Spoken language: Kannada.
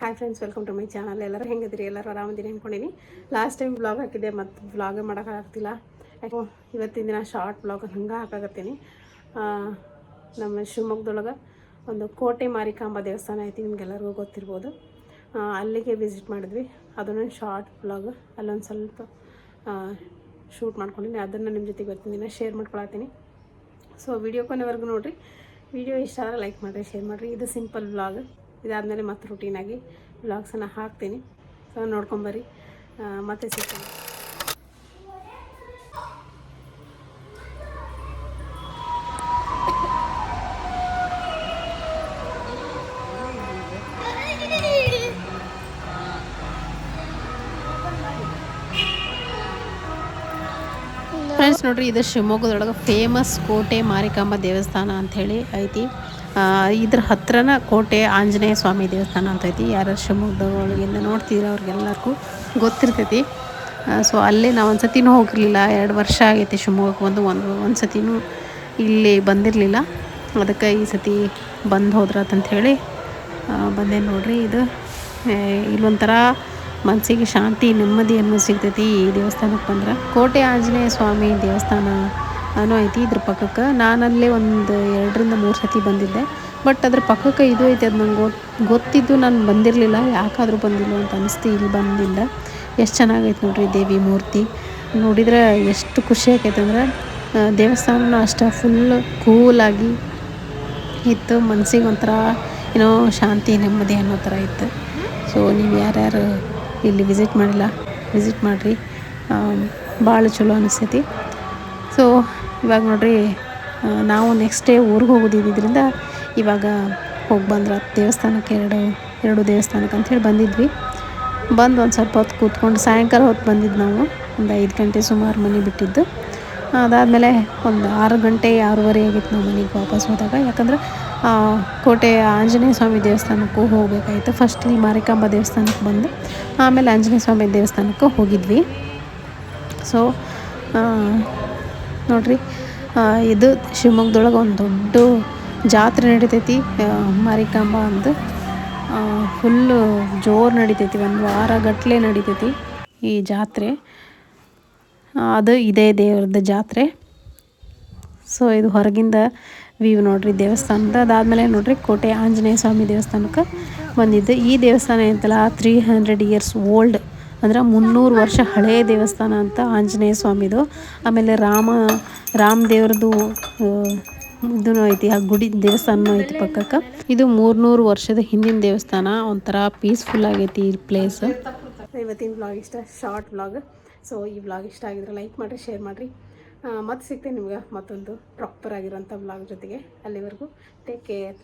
Hi friends welcome to my channel ಎಲ್ಲರೂ ಹೆಂಗಿದ್ರಿ ಎಲ್ಲರೂ ಆರಾಮದಿರಿ ಅಂದ್ಕೊಂಡಿನಿ ಲಾಸ್ಟ್ ಟೈಮ್ ಬ್ಲಾಗ್ ಹಾಕಿದ್ದೆ, ಮತ್ತು ಬ್ಲಾಗ್ ಮಾಡೋಕ್ಕಾಗ್ತಿಲ್ಲ ಯಾಕೋ ಇವತ್ತಿನ ದಿನ ಶಾರ್ಟ್ ಬ್ಲಾಗ್ ಹಂಗೆ ಹಾಕಾಗತ್ತೀನಿ ನಮ್ಮ ಶಿವಮೊಗ್ಗದೊಳಗೆ ಒಂದು ಕೋಟೆ ಮಾರಿಕಾಂಬ ದೇವಸ್ಥಾನ ಐತಿ, ನಿಮ್ಗೆಲ್ಲರಿಗೂ ಗೊತ್ತಿರ್ಬೋದು. ಅಲ್ಲಿಗೆ ವಿಸಿಟ್ ಮಾಡಿದ್ವಿ. ಅದನ್ನು ಶಾರ್ಟ್ ಬ್ಲಾಗ್ ಅಲ್ಲೊಂದು ಸ್ವಲ್ಪ ಶೂಟ್ ಮಾಡ್ಕೊಂಡಿನಿ. ಅದನ್ನು ನಿಮ್ಮ ಜೊತೆಗೆ ಇವತ್ತಿನ ದಿನ ಶೇರ್ ಮಾಡ್ಕೊಳತ್ತೀನಿ. ಸೊ ವಿಡಿಯೋ ಕೊನೆವರೆಗೂ ನೋಡಿರಿ. ವಿಡಿಯೋ ಇಷ್ಟ ಆದರೆ ಲೈಕ್ ಮಾಡಿರಿ ಶೇರ್ ಮಾಡಿರಿ. ಇದು ಸಿಂಪಲ್ ವ್ಲಾಗ್ ಇದಾದಮೇಲೆ ಮತ್ತೆ ರುಟೀನಾಗಿ ವ್ಲಾಗ್ಸನ್ನು ಹಾಕ್ತೀನಿ. ಸೊ ನೋಡ್ಕೊಂಬರ್ರಿ ಆ, ಮತ್ತೆ ಸಿಗ್ತೀನಿ. ಫ್ರೆಂಡ್ಸ್ ನೋಡ್ರಿ ಇದು ಶಿವಮೊಗ್ಗದೊಳಗೆ ಫೇಮಸ್ ಕೋಟೆ ಮಾರಿಕಾಂಬ ದೇವಸ್ಥಾನ ಅಂಥೇಳಿ ಐತಿ. ಇದ್ರ ಹತ್ರನ ಕೋಟೆ ಆಂಜನೇಯ ಸ್ವಾಮಿ ದೇವಸ್ಥಾನ ಅಂತ ಐತಿ. ಯಾರು ಶಿವಮೊಗ್ಗದೊಳಗಿಂದ ನೋಡ್ತಿದ್ರೆ ಅವ್ರಿಗೆಲ್ಲರಿಗೂ ಗೊತ್ತಿರ್ತೈತಿ. ಸೊ ಅಲ್ಲೇ ನಾವು ಒಂದು ಸತಿನೂ ಹೋಗಿರಲಿಲ್ಲ. ಎರಡು ವರ್ಷ ಆಗೈತಿ ಶಿವಮೊಗ್ಗಕ್ಕೆ ಒಂದು ಒಂದು ಒಂದು ಸತಿನೂ ಇಲ್ಲಿ ಬಂದಿರಲಿಲ್ಲ. ಅದಕ್ಕೆ ಈ ಸತಿ ಬಂದು ಹೋದ್ರತ್ತಂತ ಹೇಳಿ ಬಂದೆ ನೋಡ್ರಿ ಇದು. ಇಲ್ಲೊಂಥರ ಮನಸ್ಸಿಗೆ ಶಾಂತಿ ನೆಮ್ಮದಿ ಅನ್ನೋದು ಸಿಗ್ತೈತಿ ಈ ದೇವಸ್ಥಾನಕ್ಕೆ ಬಂದ್ರೆ. ಕೋಟೆ ಆಂಜನೇಯ ಸ್ವಾಮಿ ದೇವಸ್ಥಾನ ಅನ್ನೋ ಐತಿ ಇದ್ರ ಪಕ್ಕಕ್ಕೆ. ನಾನಲ್ಲೇ ಒಂದು ಎರಡರಿಂದ ಮೂರು ಸತಿ ಬಂದಿದ್ದೆ. ಬಟ್ ಅದ್ರ ಪಕ್ಕಕ್ಕೆ ಇದು ಐತಿ, ಅದು ನಂಗೆ ಗೊತ್ತು ಗೊತ್ತಿದ್ದು ನಾನು ಬಂದಿರಲಿಲ್ಲ. ಯಾಕಾದರೂ ಬಂದಿಲ್ಲ ಅಂತ ಅನಿಸ್ತು, ಇಲ್ಲಿ ಬಂದಿಲ್ಲ. ಎಷ್ಟು ಚೆನ್ನಾಗೈತೆ ನೋಡ್ರಿ ದೇವಿ ಮೂರ್ತಿ. ನೋಡಿದ್ರೆ ಎಷ್ಟು ಖುಷಿ ಆಕೈತೆ ಅಂದ್ರೆ ದೇವಸ್ಥಾನ ದೇವಸ್ಥಾನನೂ ಅಷ್ಟೇ ಫುಲ್ ಕೂಲಾಗಿ ಇತ್ತು. ಮನಸ್ಸಿಗೆ ಒಂಥರ, ಏನೋ ಶಾಂತಿ, ನೆಮ್ಮದಿ ಅನ್ನೋ ಥರ ಇತ್ತು. ಸೊ ನೀವು ಯಾರ್ಯಾರು ಇಲ್ಲಿ ವಿಸಿಟ್ ಮಾಡಿಲ್ಲ ವಿಸಿಟ್ ಮಾಡಿರಿ. ಭಾಳ ಚಲೋ ಅನಿಸ್ತೈತಿ ಸೊ ಇವಾಗ ನೋಡ್ರಿ ನಾವು ನೆಕ್ಸ್ಟ್ ಡೇ ಊರಿಗೆ ಹೋಗೋದಿದ್ದರಿಂದ ಇವಾಗ ಹೋಗಿ ಬಂದ್ರೆ ದೇವಸ್ಥಾನಕ್ಕೆ ಎರಡು ಎರಡು ದೇವಸ್ಥಾನಕ್ಕೆ ಅಂಥೇಳಿ ಬಂದಿದ್ವಿ. ಬಂದು ಒಂದು ಸ್ವಲ್ಪ ಹೊತ್ತು ಕೂತ್ಕೊಂಡು ಸಾಯಂಕಾಲ ಹೊತ್ತು ಬಂದಿದ್ದು ನಾವು, ಒಂದು ಐದು ಗಂಟೆ ಸುಮಾರು ಮನೆ ಬಿಟ್ಟಿದ್ದು. ಅದಾದಮೇಲೆ ಒಂದು ಆರು ಗಂಟೆ, ಆರೂವರೆ ಆಗಿತ್ತು ನಾವು ಮನೆಗೆ ವಾಪಸ್ ಹೋದಾಗ. ಯಾಕಂದ್ರೆ ಕೋಟೆ ಆಂಜನೇಯ ಸ್ವಾಮಿ ದೇವಸ್ಥಾನಕ್ಕೂ ಹೋಗಬೇಕಾಯಿತು. ಫಸ್ಟ್ ಇಲ್ಲಿ ಮಾರಿಕಾಂಬ ದೇವಸ್ಥಾನಕ್ಕೆ ಬಂದು, ಆಮೇಲೆ ಆಂಜನೇಯ ಸ್ವಾಮಿ ದೇವಸ್ಥಾನಕ್ಕೆ ಹೋಗಿದ್ವಿ. ಸೊ ನೋಡ್ರಿ. ಇದು ಶಿವಮೊಗ್ಗದೊಳಗೆ ಒಂದು ದೊಡ್ಡ ಜಾತ್ರೆ ನಡಿತೈತಿ ಮಾರಿಕಾಂಬ ಅಂತ ಫುಲ್ಲು ಜೋರು ನಡಿತೈತಿ, ಒಂದು ವಾರ ಗಟ್ಟಲೆ ನಡಿತೈತಿ ಈ ಜಾತ್ರೆ. ಅದು ಇದೇ ದೇವ್ರದ್ದು ಜಾತ್ರೆ. ಸೊ ಇದು ಹೊರಗಿಂದ ವಿವ್ ನೋಡ್ರಿ ದೇವಸ್ಥಾನದ ಅದಾದಮೇಲೆ ನೋಡ್ರಿ, ಕೋಟೆ ಆಂಜನೇಯ ಸ್ವಾಮಿ ದೇವಸ್ಥಾನಕ್ಕೆ ಬಂದಿದ್ದು. ಈ ದೇವಸ್ಥಾನ ಐತಲ್ಲ ತ್ರೀ ಹಂಡ್ರೆಡ್ ಇಯರ್ಸ್ ಓಲ್ಡ್ ಅಂದ್ರೆ ಮುನ್ನೂರು ವರ್ಷ ಹಳೆಯ ದೇವಸ್ಥಾನ ಅಂತ ಆಂಜನೇಯ ಸ್ವಾಮಿದು. ಆಮೇಲೆ ರಾಮ ರಾಮ ದೇವ್ರದ್ದು ಇದೂ ಐತಿ, ಆ ಗುಡಿ, ದೇವಸ್ಥಾನನೂ ಐತಿ ಪಕ್ಕಕ್ಕೆ. ಇದು ಮೂರ್ನೂರು ವರ್ಷದ ಹಿಂದಿನ ದೇವಸ್ಥಾನ. ಒಂಥರ ಪೀಸ್ಫುಲ್ ಆಗೈತಿ ಈ ಪ್ಲೇಸ್ ಇವತ್ತಿನ ಬ್ಲಾಗ್ ಇಷ್ಟ ಶಾರ್ಟ್ ಬ್ಲಾಗ್ ಸೊ ಈ ಬ್ಲಾಗ್ ಇಷ್ಟ ಆಗಿದ್ರೆ ಲೈಕ್ ಮಾಡಿರಿ ಶೇರ್ ಮಾಡಿರಿ. ಮತ್ತೆ ಸಿಗ್ತೇನೆ ನಿಮ್ಗೆ ಮತ್ತೊಂದು ಪ್ರಾಪರ್ ಆಗಿರೋಂಥ ಬ್ಲಾಗ್ ಜೊತೆಗೆ ಅಲ್ಲಿವರೆಗೂ. Take care